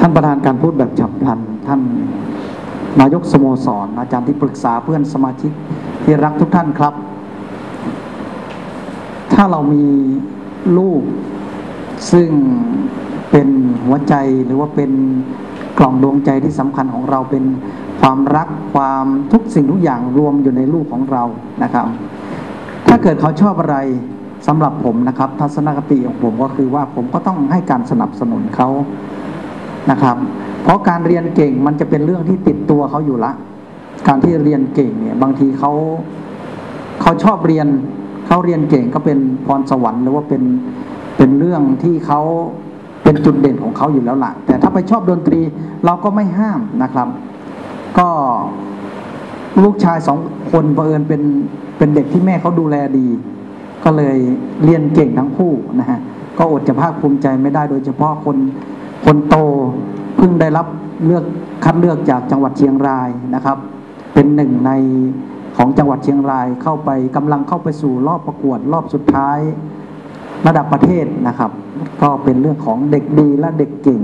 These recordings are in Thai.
ท่านประธานการพูดแบบฉับพลัน ท่านนายกสโมสร อาจารย์ที่ปรึกษาเพื่อนสมาชิกที่รักทุกท่านครับ ถ้าเรามีลูก ซึ่งเป็นหัวใจหรือว่าเป็นกล่องดวงใจที่สำคัญของเราเป็นความรักความทุกสิ่งทุกอย่างรวมอยู่ในลูกของเรานะครับ ถ้าเกิดเขาชอบอะไรสำหรับผมนะครับ ทัศนคติของผมก็คือว่าผมก็ต้องให้การสนับสนุนเขา นะครับ เพราะการเรียนเก่งมันจะเป็นเรื่องที่ติดตัวเขาอยู่ละ การที่เรียนเก่งเนี่ยบางทีเขาเขาชอบเรียนเขาเรียนเก่งก็เป็นพรสวรรค์หรือว่าเป็นเป็นเรื่องที่เขาเป็นจุดเด่นของเขาอยู่แล้วล่ะแต่ถ้าไปชอบดนตรีเราก็ไม่ห้ามนะครับ ก็ลูกชายสองคนเอิญเป็นเป็นเด็กที่แม่เขาดูแลดี ก็เลยเรียนเก่งทั้งคู่นะฮะก็อดจะภาคภูมิใจไม่ได้โดยเฉพาะคน คนโตเพิ่งได้รับเลือกคัดเลือกจากจังหวัดเชียงรายนะครับ เป็นหนึ่งในของจังหวัดเชียงรายเข้าไปกำลังเข้าไปสู่รอบประกวดรอบสุดท้ายระดับประเทศนะครับ ก็เป็นเรื่องของเด็กดีและเด็กเก่ง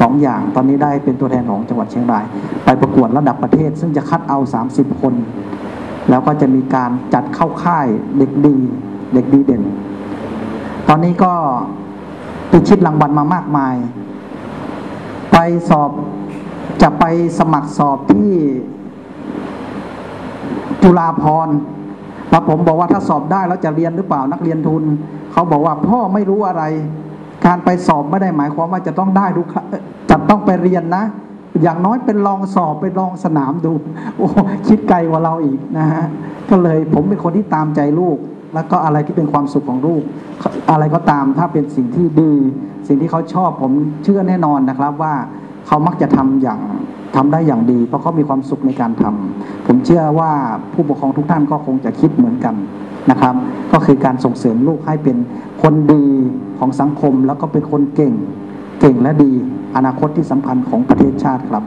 สองอย่างตอนนี้ได้เป็นตัวแทนของจังหวัดเชียงราย ไปประกวดระดับประเทศ ซึ่งจะคัดเอา 30 คน แล้วก็จะมีการจัดเข้าค่ายเด็กดี เด็กดีเด่น ตอนนี้ก็พิชิตรางวัลมามากมาย ไปสอบจะไปสมัครสอบที่จุฬาภรณ์แล้วผมบอกว่าถ้าสอบได้แล้วจะเรียนหรือเปล่านักเรียนทุน เขาบอกว่าพ่อไม่รู้อะไร การไปสอบไม่ได้หมายความว่าจะต้องได้ทุกจะต้องไปเรียนนะ อย่างน้อยเป็นลองสอบไปลองสนามดู โอ้คิดไกลกว่าเราอีกนะฮะก็เลยผมเป็นคนที่ตามใจลูก แล้วก็อะไรที่เป็นความสุขของลูก อะไรก็ตามถ้าเป็นสิ่งที่ดี สิ่งที่เขาชอบผมเชื่อแน่นอนนะครับว่าเขามักจะทำอย่างทำได้อย่างดี เพราะเขามีความสุขในการทำผมเชื่อว่าผู้ปกครองทุกท่านก็คงจะคิดเหมือนกันนะครับ ก็คือการส่งเสริมลูกให้เป็นคนดีของสังคม แล้วก็เป็นคนเก่ง เก่งและดีอนาคตที่สำคัญของประเทศชาติครับ